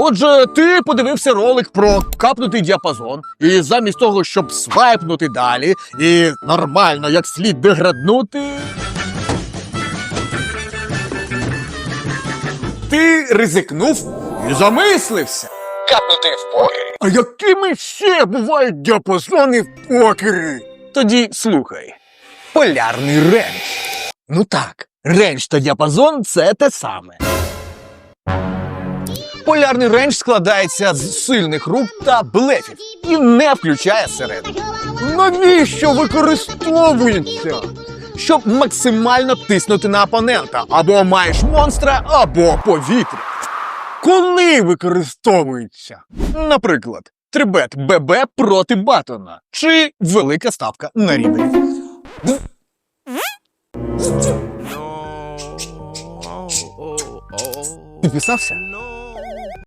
Отже, ти подивився ролик про капнутий діапазон, і замість того, щоб свайпнути далі і нормально як слід деграднути. Ти ризикнув і замислився. Капнути в покері. А якими ще бувають діапазони в покері? Тоді слухай. Полярний рендж. Ну так, рендж та діапазон це те саме. Полярний рендж складається з сильних рук та блефів і не включає середину. Навіщо використовується? Щоб максимально тиснути на опонента, або маєш монстра, або повітря. Коли використовується? Наприклад, трибет ББ проти Батона чи велика ставка на рівень. Підписався?